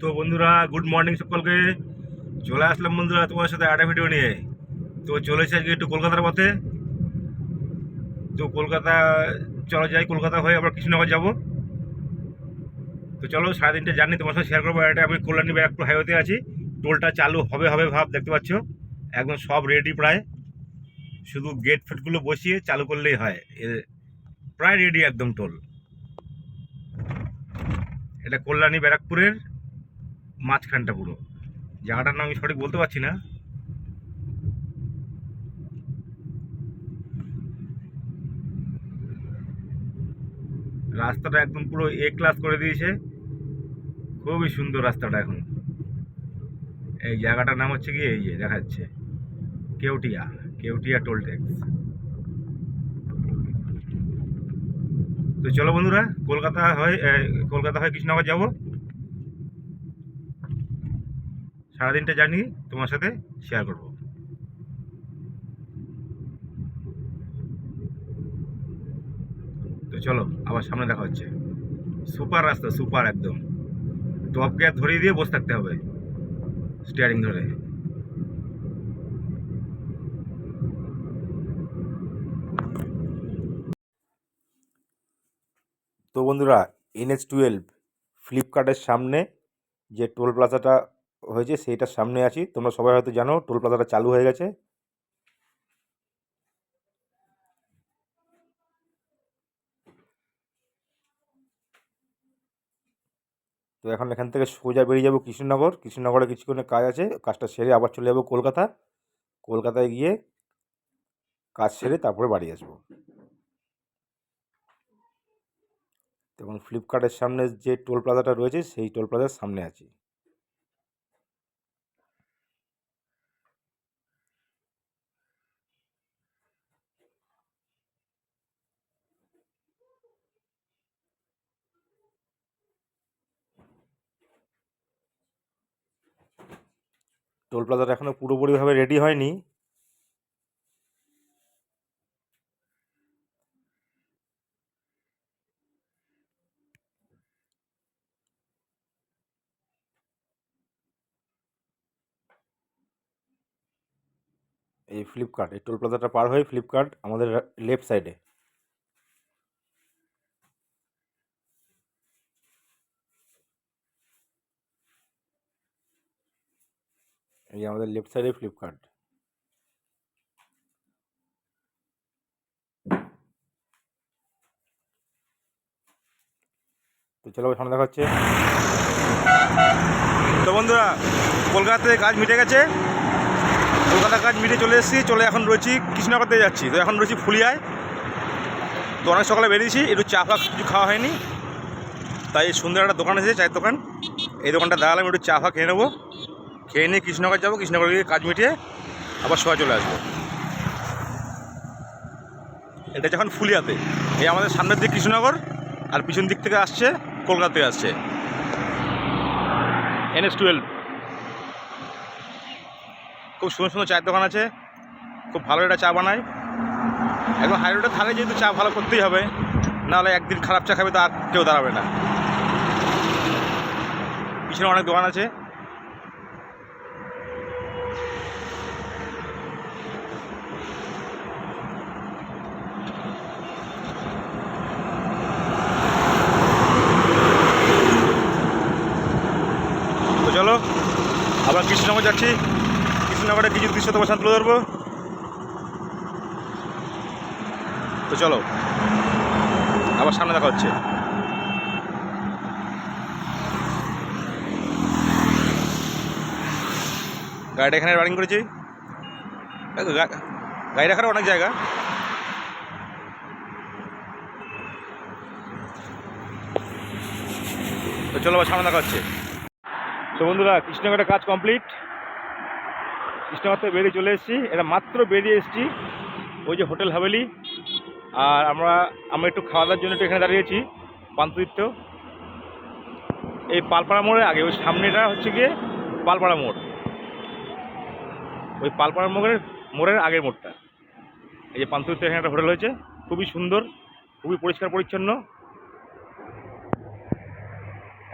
তো বন্ধুরা good morning সকলকে। চলে আসলাম বন্ধুরা তোমার সাথে একটা ভিডিও নিয়ে। তো চলেছে আজকে একটু কলকাতার পথে। তো কলকাতা, চলো যাই, কলকাতা হয়ে আবার কৃষ্ণনগর যাব। তো চলো সাড়ে তিনটে জার্নি তোমার সাথে শেয়ার করব। এটা আমি কল্যাণী ব্যারাকপুর হাইওয়েতে আছি। টোলটা চালু হবে হবে ভাব, দেখতে পাচ্ছ? একদম সব রেডি প্রায়। শুধু গেট ফেটগুলো বসিয়ে চালু করলেই হয়। প্রায় রেডি একদম টোল। এটা কল্যাণী ব্যারাকপুরের মাঝখানটা পুরো। জায়গাটার নাম আমি সঠিক বলতে পারছি না। রাস্তাটা একদম পুরো এ ক্লাস করে দিয়েছে। খুবই সুন্দর রাস্তাটা এখন। এই জায়গাটার নাম হচ্ছে কি এই যে দেখাচ্ছে। Keutia Keutia toll tax. তো চলো বন্ধুরা, কলকাতা হয় কলকাতা হয় কৃষ্ণনগর যাব। সারাদিনটা জানি তোমার সাথে শেয়ার করব। তো চলো, আবার সামনে দেখা হচ্ছে। সুপার রাস্তা, সুপার একদম। টপ গিয়ার ধরিয়ে দিয়ে বসে থাকতে হবে। স্টিয়ারিং ধরে। তো বন্ধুরা এনএচ টুয়েলভ ফ্লিপকার্টের সামনে যে টোল প্লাজাটা হয়েছে সেইটার সামনে আছি। তোমরা সবাই হয়তো জানো, টোল প্লাজাটা চালু হয়ে গেছে। তো এখন এখান থেকে সোজা বেরিয়ে যাব কৃষ্ণনগর। কৃষ্ণনগরে কিছুক্ষণের কাজ আছে, কাজটা সেরে আবার চলে যাব কলকাতা। কলকাতায় গিয়ে কাজ সেরে তারপরে বাড়ি আসব। এবং ফ্লিপকার্টের সামনে যে টোল প্লাজাটা রয়েছে, সেই টোল প্লাজার সামনে আছি। টোল প্লাজাটা এখনও পুরোপুরিভাবে রেডি হয়নি। এই ফ্লিপকার্ট, এই টোল প্লাজাটা পার হয়ে ফ্লিপকার্ট আমাদের লেফট সাইডে। এই আমাদের লেফট সাইডে ফ্লিপকার্ট তো চলো সামনে দেখা হচ্ছে তো বন্ধুরা, কলকাতাতে কাজ মিটে গেছে। কলকাতা কাজ মিটে চলে এসেছি, চলে এখন রয়েছি কৃষ্ণনগরতে যাচ্ছি। তো এখন রয়েছি ফুলিয়ায়। তো অনেক সকালে বেরিয়েছি, একটু চা ফা কিছু খাওয়া হয়নি। তাই সুন্দর একটা দোকান এসেছে, চায়ের দোকান। এই দোকানটা দাঁড়ালাম, একটু চা ফা খেয়ে নেব। খেয়ে নিয়ে কৃষ্ণনগর যাব, কৃষ্ণনগর গিয়ে কাজ মিটিয়ে আবার সোয়া চলে আসব। এটা যখন ফুলিয়াতে, এই আমাদের সামনের দিক কৃষ্ণনগর, আর পিছন দিক থেকে আসছে কলকাতা থেকে আসছে এনএস টুয়েলভ খুব সুন্দর সুন্দর চায়ের দোকান আছে, খুব ভালো একটা চা বানায়। এখন হাই রোডের ধারে যেহেতু চা ভালো করতেই হবে, নাহলে একদিন খারাপ চা খাবে তো আর কেউ দাঁড়াবে না। পিছনে অনেক দোকান আছে তো চলো আবার কৃষ্ণনগর যাচ্ছি। কৃষ্ণনগরে কিছু দৃশ্য তোমার সাথে তুলে ধরবো। তো চলো, আবার সামনে দেখা হচ্ছে। গাড়িটা এখানে রানিং করেছি। গাড়ি রাখার অনেক জায়গা। তো চলো আবার সামনে দেখা হচ্ছে। তো বন্ধুরা কৃষ্ণনগরের কাজ কমপ্লিট থেকে বেরিয়ে চলে এসেছি। এটা মাত্র বেরিয়ে এসেছি। ওই যে হোটেল হাভেলি। আর আমরা আমরা একটু খাওয়া দাওয়ার জন্য একটু এখানে দাঁড়িয়েছি পান্তুদিত্য এই পালপাড়া মোড়ের আগে, ওই সামনেটা হচ্ছে গিয়ে পালপাড়া মোড়। ওই পালপাড়া মোড়ের মোড়ের আগের মোড়টা। এই যে পান্তুদিত্য এখানে একটা হোটেল হয়েছে। খুবই সুন্দর, খুবই পরিষ্কার পরিচ্ছন্ন।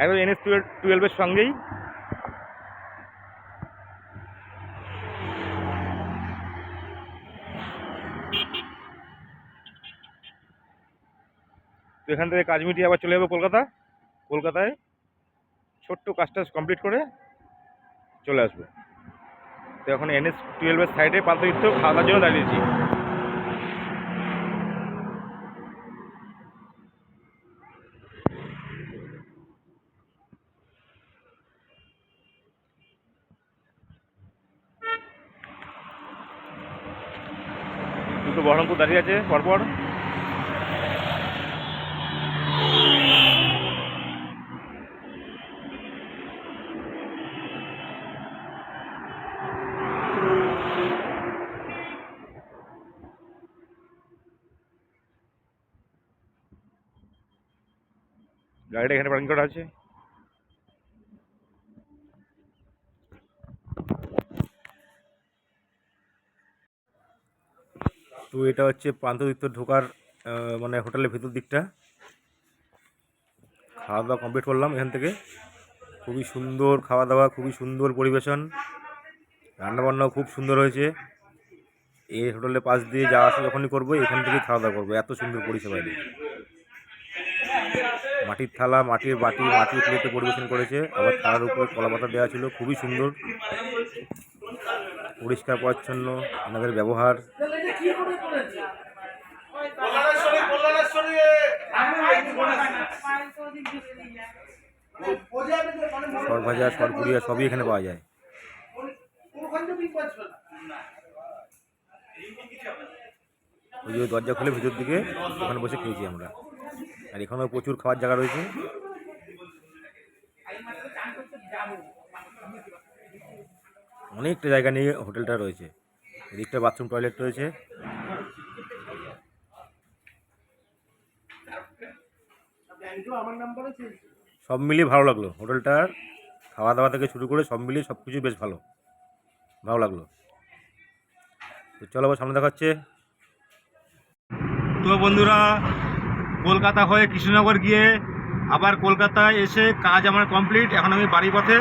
একদম এনএস টুয়েলভের সঙ্গেই। তো এখান থেকে কাজ মিটিয়ে আবার চলে যাব কলকাতা। কলকাতায় ছোট্ট কাজটা কমপ্লিট করে চলে আসব। তো এখন এনএস টুয়েলভের সাইডে পান্তরিত্ব খাওয়া দাওয়ার জন্য দাঁড়িয়েছি। দুটো বহরমপুর দাঁড়িয়ে আছে, পরপর। গাড়িটা এখানে পার্কিং করা আছে। তো এটা হচ্ছে প্রান্তদিত্য ঢোকার মানে হোটেলের ভেতর দিকটা। খাওয়া দাওয়া কমপ্লিট করলাম এখান থেকে। খুবই সুন্দর খাওয়া দাওয়া খুবই সুন্দর পরিবেশন। রান্নাবান্নাও খুব সুন্দর হয়েছে। এই হোটেলের পাশ দিয়ে যাওয়া আসা যখনই করব, এখান থেকেই খাওয়া দাওয়া করব। এত সুন্দর পরিষেবা মাটির থালা, মাটির বাটি, মাটির প্লেটে পরিবেশন করেছে। আবার থালার উপরে কলা পাতা দেওয়া ছিল, খুবই সুন্দর। পরিষ্কার, পরিচ্ছন্ন, আমাদের ব্যবহার। সরভাজা সরপুরিয়া সবই এখানে পাওয়া যায়। ওই যে দরজা খুলে ভিতর দিকে, ওখানে বসে খেয়েছি আমরা। আর এখানেও প্রচুর খাওয়ার জায়গা রয়েছে। অনেকটা জায়গা নিয়ে হোটেলটা রয়েছে। এদিকটা বাথরুম, টয়লেট রয়েছে। সব মিলিয়ে ভালো লাগল হোটেলটার খাওয়া দাওয়া থেকে শুরু করে সব মিলিয়ে সব কিছু বেশ ভালো। ভালো লাগল। তো চলো আবার সামনে দেখাচ্ছে তো বন্ধুরা কলকাতা হয়ে কৃষ্ণনগর গিয়ে আবার কলকাতায় এসে কাজ আমার কমপ্লিট। এখন আমি বাড়ি পথে।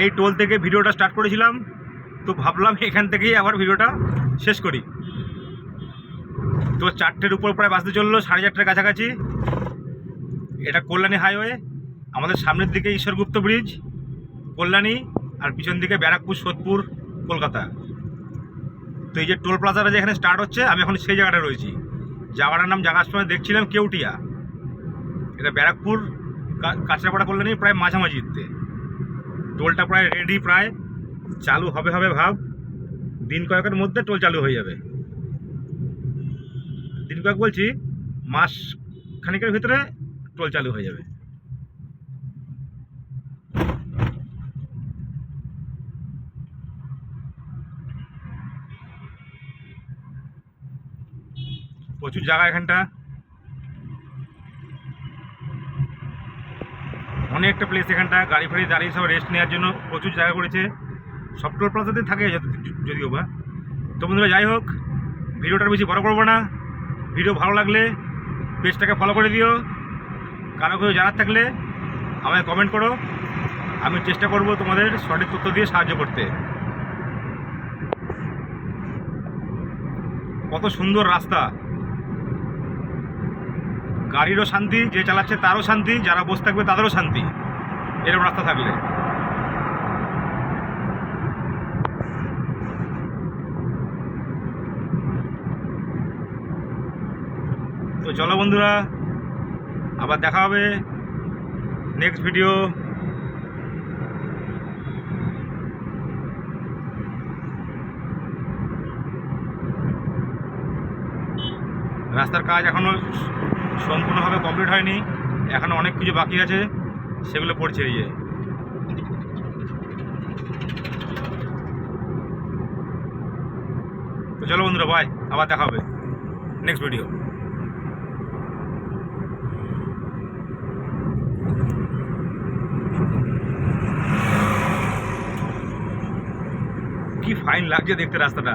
এই টোল থেকে ভিডিওটা স্টার্ট করেছিলাম। তো ভাবলাম এখান থেকেই আবার ভিডিওটা শেষ করি। তো চারটের উপর প্রায় বাসতে চলল, সাড়ে চারটের কাছাকাছি। এটা কল্যাণী হাইওয়ে আমাদের সামনের দিকে ঈশ্বরগুপ্ত ব্রিজ কল্যাণী, আর পিছন দিকে ব্যারাকপুর, সোদপুর, কলকাতা। তো এই যে টোল প্লাজাটা যেখানে স্টার্ট হচ্ছে, আমি এখন সেই জায়গাটা রয়েছি। জায়গাটার নাম জাগার সময় দেখছিলাম কেউটিয়া। এটা ব্যারাকপুর, কা- কাঁচরাপাড়া কল্যাণী প্রায় মাঝামাঝিতে। টোলটা প্রায় রেডি প্রায় চালু হবে হবে ভাব। দিন কয়েকের মধ্যে টোল চালু হয়ে যাবে। দিন কয়েক বলছি, মাস খানিকের ভিতরে টোল চালু হয়ে যাবে। প্রচুর জায়গা এখানটা। অনেকটা প্লেস এখানটা, গাড়ি ফাড়ি দাঁড়িয়ে সব রেস্ট নেওয়ার জন্য প্রচুর জায়গা করেছে। টোল প্লাজাতে থাকে যদিও বা। তো বন্ধুরা, যাই হোক ভিডিওটা বেশি বড় করব না। ভিডিও ভালো লাগলে পেজটাকে ফলো করে দিও। কারও কেউ জানার থাকলে আমায় কমেন্ট করো। আমি চেষ্টা করব তোমাদের সঠিক তথ্য দিয়ে সাহায্য করতে। কত সুন্দর রাস্তা। গাড়িরও শান্তি, যে চালাচ্ছে তারও শান্তি, যারা বসে থাকবে তাদেরও শান্তি। এরকম রাস্তা থাকলে। তো চলো বন্ধুরা, আবার দেখা হবে নেক্সট ভিডিও রাস্তার কাজ এখনও সম্পূর্ণভাবে কমপ্লিট হয়নি। এখনও অনেক কিছু বাকি আছে। সেগুলো পড়ছে এই তো চলো বন্ধুরা বাই আবার দেখা হবে। নেক্সট ভিডিও কি ফাইন লাগছে দেখতে রাস্তাটা।